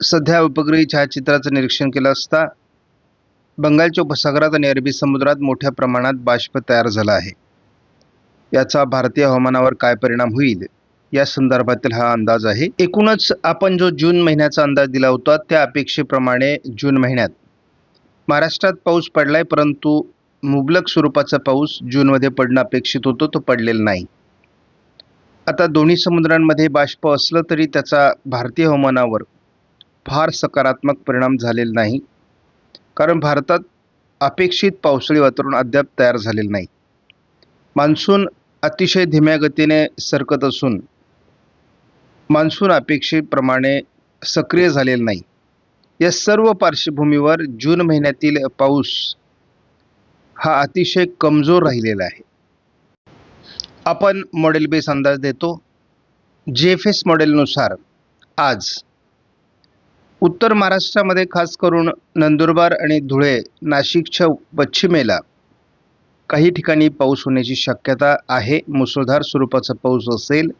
सध्या उपग्रही छायाचित्राचं निरीक्षण केलं असता बंगालच्या उपसागरात आणि अरबी समुद्रात मोठ्या प्रमाणात बाष्प तयार झाला आहे. याचा भारतीय हवामानावर काय परिणाम होईल या संदर्भातील हा अंदाज आहे. एकूणच आपण जो जून महिन्याचा अंदाज दिला होता त्या अपेक्षेप्रमाणे जून महिन्यात. महाराष्ट्रात पाऊस पडलाय परंतु मुबलक स्वरूपाचा पाऊस जूनमध्ये पडणं अपेक्षित होतं तो पडलेला नाही. आता दोन्ही समुद्रांमध्ये बाष्प असलं तरी त्याचा भारतीय हवामानावर फार सकारात्मक परिणाम झालेला नाही. कारण भारतात अपेक्षित पावसाळी वातावरण अद्याप तयार झालेलं नाही. मान्सून अतिशय धीम्या गतीने सरकत असून मान्सून अपेक्षेप्रमाणे सक्रिय झालेलं नाही. या सर्व पार्श्वभूमीवर जून महिन्यातील पाऊस हा अतिशय कमजोर राहिलेला आहे. आपण मॉडेल बेस अंदाज देतो. जे एफ एस मॉडेलनुसार आज उत्तर महाराष्ट्रामध्ये खास करून नंदुरबार आणि धुळे नाशिकच्या पश्चिमेला काही ठिकाणी पाऊस होण्याची शक्यता आहे. मुसळधार स्वरूपाचा पाऊस असेल.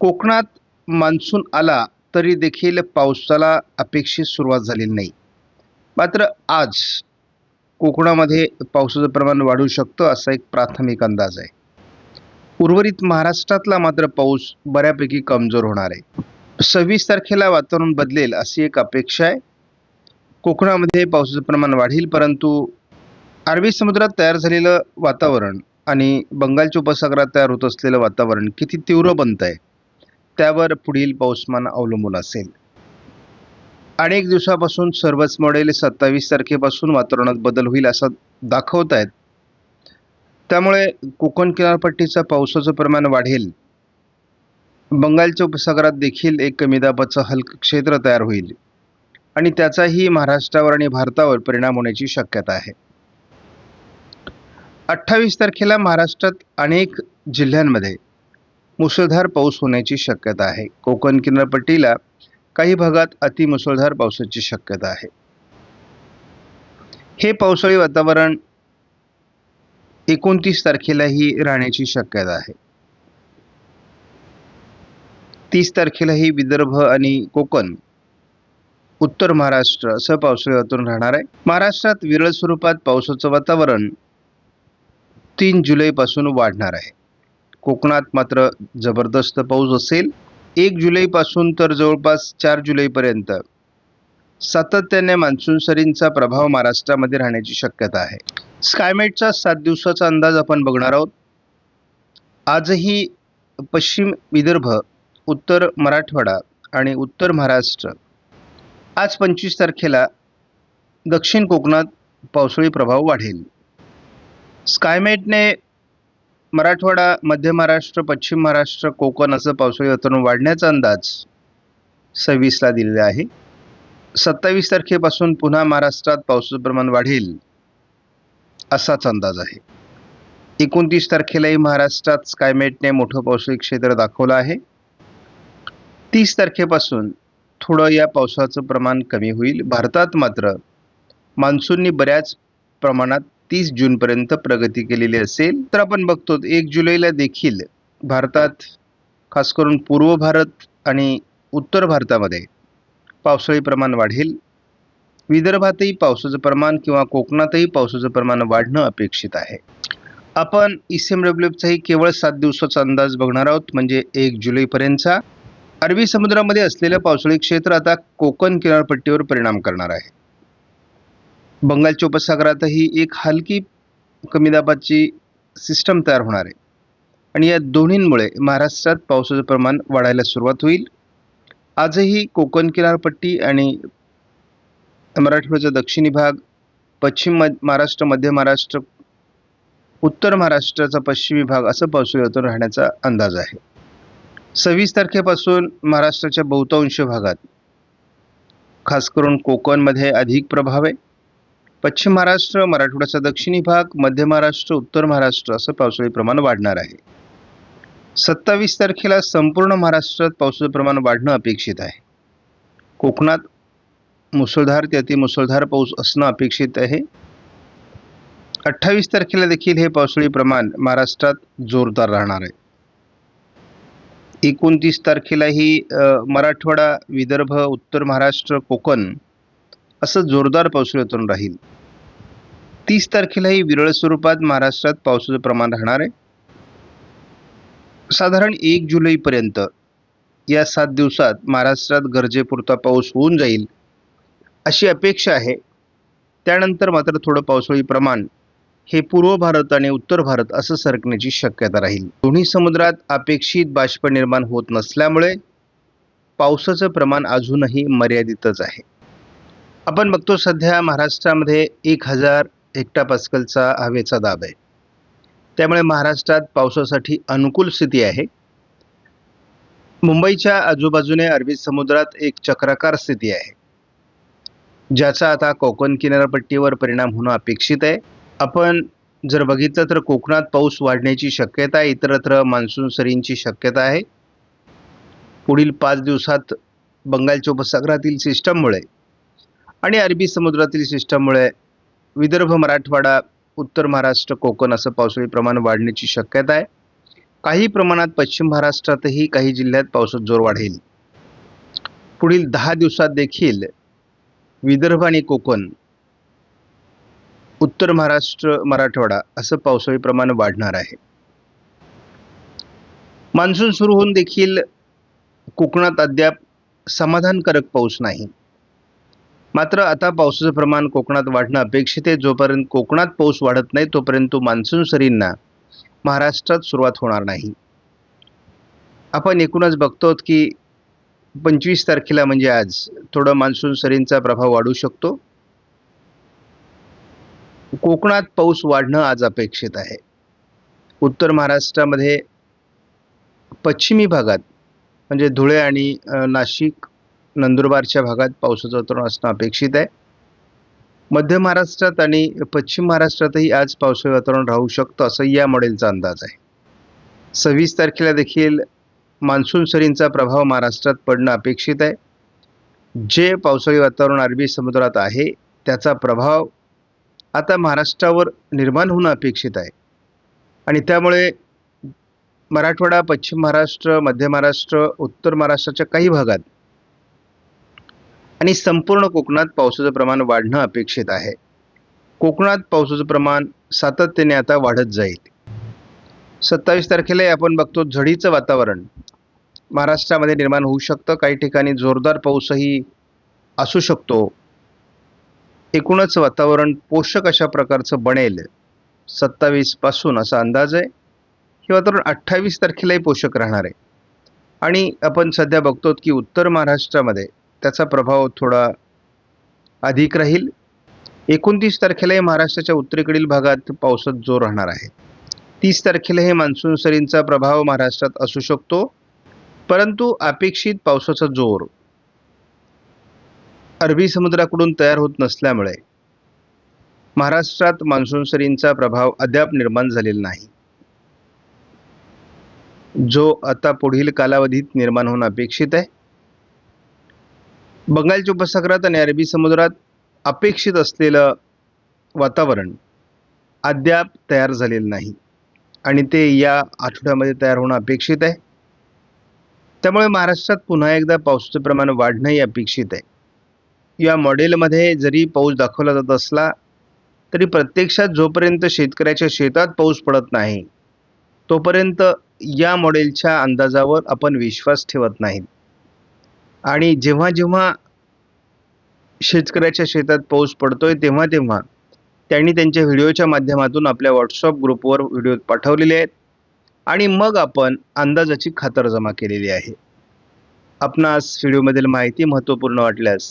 कोकणात मान्सून आला तरी देखील पावसाला अपेक्षित सुरुवात झालेली नाही. मात्र आज कोकणामध्ये पावसाचं प्रमाण वाढू शकतं असा एक प्राथमिक अंदाज आहे. उर्वरित महाराष्ट्रातला मात्र पाऊस बऱ्यापैकी कमजोर होणार आहे. सव्वीस तारखेला वातावरण बदलेल अशी एक अपेक्षा आहे. कोकणामध्ये पावसाचं प्रमाण वाढेल परंतु अरबी समुद्रात तयार झालेलं वातावरण आणि बंगालच्या उपसागरात तयार होत असलेलं वातावरण किती तीव्र बनत आहे त्यावर पुढील पाऊसमान अवलंबून असेल. अनेक दिवसापासून सर्वच मॉडेल सत्तावीस तारखेपासून वातावरणात बदल होईल असं दाखवत आहेत त्यामुळे कोकण किनारपट्टीचं पावसाचं प्रमाण वाढेल बंगालच्या उपसागरात देखील एक कमी दाबाचं हलकं क्षेत्र तयार होईल. आणि त्याचाही महाराष्ट्रावर आणि भारतावर परिणाम होण्याची शक्यता आहे. अठ्ठावीस तारखेला महाराष्ट्रात अनेक जिल्ह्यांमध्ये मुसळधार पाऊस होण्याची शक्यता आहे. कोकण किनारपट्टीला काही भागात अतिमुसळधार पावसाची शक्यता आहे. हे पावसाळी वातावरण एकोणतीस तारखेलाही राहण्याची शक्यता आहे. तीस तारखेलाही विदर्भ आणि कोकण उत्तर महाराष्ट्र असं पावसाळी वातावरण राहणार आहे. महाराष्ट्रात विरळ स्वरूपात पावसाचं वातावरण तीन जुलैपासून वाढणार आहे. कोकणात मात्र जबरदस्त पाऊस असेल. एक जुलैपासून तर जवळपास चार जुलैपर्यंत सातत्याने मान्सून सरींचा प्रभाव महाराष्ट्रामध्ये राहण्याची शक्यता आहे. स्कायमेटचा सात दिवसाचा अंदाज आपण बघणार आहोत. आजही पश्चिम विदर्भ उत्तर मराठवाडा आणि उत्तर महाराष्ट्र. आज पंचवीस तारखेला दक्षिण कोकणात पावसाळी प्रभाव वाढेल. स्कायमेटने मराठवाडा मध्य महाराष्ट्र पश्चिम महाराष्ट्र कोकण असं पावसाळी वातावरण वाढण्याचा अंदाज सव्वीसला दिलेला आहे. सत्तावीस तारखेपासून पुन्हा महाराष्ट्रात पावसाचं प्रमाण वाढेल असाच अंदाज आहे. एकोणतीस तारखेलाही महाराष्ट्रात स्कायमेटने मोठं पावसाळी क्षेत्र दाखवलं आहे. तीस तारखेपासून थोडं या पावसाचं प्रमाण कमी होईल. भारतात मात्र मान्सूननी बऱ्याच प्रमाणात तीस जूनपर्यंत प्रगती केलेली असेल. तर आपण बघतो एक जुलैला देखील भारतात खास करून पूर्व भारत आणि उत्तर भारतामध्ये पावसाळी प्रमाण वाढेल. विदर्भातही पावसाचं प्रमाण किंवा कोकणातही पावसाचं प्रमाण वाढणं अपेक्षित आहे. आपण ई सी एम केवळ सात दिवसाचा अंदाज बघणार आहोत म्हणजे एक जुलैपर्यंतचा. अरबी समुद्रामध्ये असलेलं पावसाळी क्षेत्र आता कोकण किनारपट्टीवर परिणाम करणार आहे. बंगालच्या उपसागरातही एक हलकी कमी दाबाची सिस्टम तयार होणार आहे. आणि या दोन्हींमुळे महाराष्ट्रात पावसाचं प्रमाण वाढायला सुरुवात होईल. आजही कोकण किनारपट्टी आणि मराठवाड्याचा दक्षिणी भाग पश्चिम म महाराष्ट्र मध्य महाराष्ट्र उत्तर महाराष्ट्राचा पश्चिमी भाग असं पावसाळी वातावरण राहण्याचा अंदाज आहे. सव्वीस तारखेपासून महाराष्ट्राच्या बहुतांश भागात खास करून कोकणमध्ये अधिक प्रभाव आहे. पश्चिम महाराष्ट्र मराठवाड्याचा दक्षिणी भाग मध्य महाराष्ट्र उत्तर महाराष्ट्र असं पावसाळी प्रमाण वाढणार आहे. सत्तावीस तारखेला संपूर्ण महाराष्ट्रात पावसाचं प्रमाण वाढणं अपेक्षित आहे. कोकणात मुसळधार ते अतिमुसळधार पाऊस असणं अपेक्षित आहे. अठ्ठावीस तारखेला देखील हे पावसाळी प्रमाण महाराष्ट्रात जोरदार राहणार आहे. एकोणतीस तारखेलाही मराठवाडा विदर्भ उत्तर महाराष्ट्र कोकण असं जोरदार पावसाळ्यातून राहील. तीस तारखेलाही विरळ स्वरूपात महाराष्ट्रात पावसाचं प्रमाण राहणार आहे. साधारण एक जुलैपर्यंत या सात दिवसात महाराष्ट्रात गरजेपुरता पाऊस होऊन जाईल अशी अपेक्षा आहे. त्यानंतर मात्र थोडं पावसाळी प्रमाण हे पूर्व भारत आणि उत्तर भारत असं सरकण्याची शक्यता राहील. दोन्ही समुद्रात अपेक्षित बाष्प निर्माण होत नसल्यामुळे पावसाचं प्रमाण अजूनही मर्यादितच आहे. आपण बघतो सध्या महाराष्ट्रामध्ये एक हजार हेक्टापास्कलचा हवेचा दाब आहे. त्यामुळे महाराष्ट्रात पावसासाठी अनुकूल स्थिती आहे. मुंबईच्या आजूबाजूने अरबी समुद्रात एक चक्राकार स्थिती आहे. ज्याचा आता कोकण किनारपट्टीवर परिणाम होणं अपेक्षित आहे. आपण जर बघितलं तर कोकणात पाऊस वाढण्याची शक्यता आहे इतरत्र मान्सून सरींची शक्यता आहे. पुढील पाच दिवसात बंगालच्या उपसागरातील सिस्टममुळे आणि अरबी समुद्रातील सिस्टममुळे विदर्भ मराठवाडा उत्तर महाराष्ट्र कोकण असं पावसाळी प्रमाण वाढण्याची शक्यता आहे. काही प्रमाणात पश्चिम महाराष्ट्रातही काही जिल्ह्यात पावसात जोर वाढेल. पुढील दहा दिवसात देखील विदर्भ आणि कोकण उत्तर महाराष्ट्र मराठवाडा असं पावसाळी प्रमाण वाढणार आहे. मान्सून सुरू होऊन देखील कोकणात अद्याप समाधानकारक पाऊस नाही. मात्र आता पावसाचं प्रमाण कोकणात वाढणं अपेक्षित आहे. जोपर्यंत कोकणात पाऊस वाढत नाही तोपर्यंत मान्सून सरींना महाराष्ट्रात सुरुवात होणार नाही. आपण एकूणच बघतो की पंचवीस तारखेला म्हणजे आज थोडं मान्सून सरींचा प्रभाव वाढू शकतो. कोकणात पाऊस वाढणं आज अपेक्षित आहे. उत्तर महाराष्ट्रामध्ये पश्चिमी भागात म्हणजे धुळे आणि नाशिक नंदुरबारच्या भागात पावसाचं वातावरण असणं अपेक्षित आहे. मध्य महाराष्ट्रात आणि पश्चिम महाराष्ट्रातही आज पावसाळी वातावरण राहू शकतं असं या मॉडेलचा अंदाज आहे. सव्वीस तारखेला देखील मान्सून सरींचा प्रभाव महाराष्ट्रात पडणं अपेक्षित आहे. जे पावसाळी वातावरण अरबी समुद्रात आहे त्याचा प्रभाव आता महाराष्ट्रावर निर्माण होणं अपेक्षित आहे. आणि त्यामुळे मराठवाडा पश्चिम महाराष्ट्र मध्य महाराष्ट्र उत्तर महाराष्ट्राच्या काही भागात आणि संपूर्ण कोकणात पावसाचं प्रमाण वाढणं अपेक्षित आहे. कोकणात पावसाचं प्रमाण सातत्याने आता वाढत जाईल. सत्तावीस तारखेलाही आपण बघतो झडीचं वातावरण. महाराष्ट्रामध्ये निर्माण होऊ शकतं. काही ठिकाणी जोरदार पाऊसही असू शकतो. एकूणच वातावरण पोषक अशा प्रकारचं बनेल. सत्तावीसपासून असा अंदाज आहे. हे वातावरण अठ्ठावीस तारखेलाही पोषक राहणार आहे. आणि आपण सध्या बघतो की उत्तर महाराष्ट्रामध्ये त्याचा प्रभाव थोडा अधिक राहील. एकोणतीस तारखेलाही महाराष्ट्राच्या उत्तरेकडील भागात पावसात जोर राहणार आहे. तीस तारखेला हे मान्सून सरींचा प्रभाव महाराष्ट्रात असू शकतो. परंतु अपेक्षित पावसाचा जोर अरबी समुद्राकडून तयार होत नसल्यामुळे महाराष्ट्रात मान्सून सरींचा प्रभाव अद्याप निर्माण झालेला नाही. जो आता पुढील कालावधीत निर्माण होणं अपेक्षित आहे. बंगालच्या उपसागरात आणि अरबी समुद्रात अपेक्षित असलेलं वातावरण अद्याप तयार झालेलं नाही आणि ते या आठवड्यामध्ये तयार होणं अपेक्षित आहे. त्यामुळे महाराष्ट्रात पुन्हा एकदा पावसाचं प्रमाण वाढणंही अपेक्षित आहे. या मॉडेलमध्ये जरी पाऊस दाखवला जात असला तरी प्रत्यक्षात जोपर्यंत शेतकऱ्याच्या शेतात पाऊस पडत नाही तोपर्यंत या मॉडेलच्या अंदाजावर आपण विश्वास ठेवत नाही. आणि जेव्हा जेव्हा शेतकऱ्याच्या शेतात पाऊस पडतोय तेव्हा तेव्हा त्यांनी त्यांच्या व्हिडिओच्या माध्यमातून आपल्या व्हॉट्सअप ग्रुपवर व्हिडिओ पाठवलेले आहेत. आणि मग आपण अंदाजाची खातरजमा केलेली आहे. आपणास व्हिडिओमधील माहिती महत्त्वपूर्ण वाटल्यास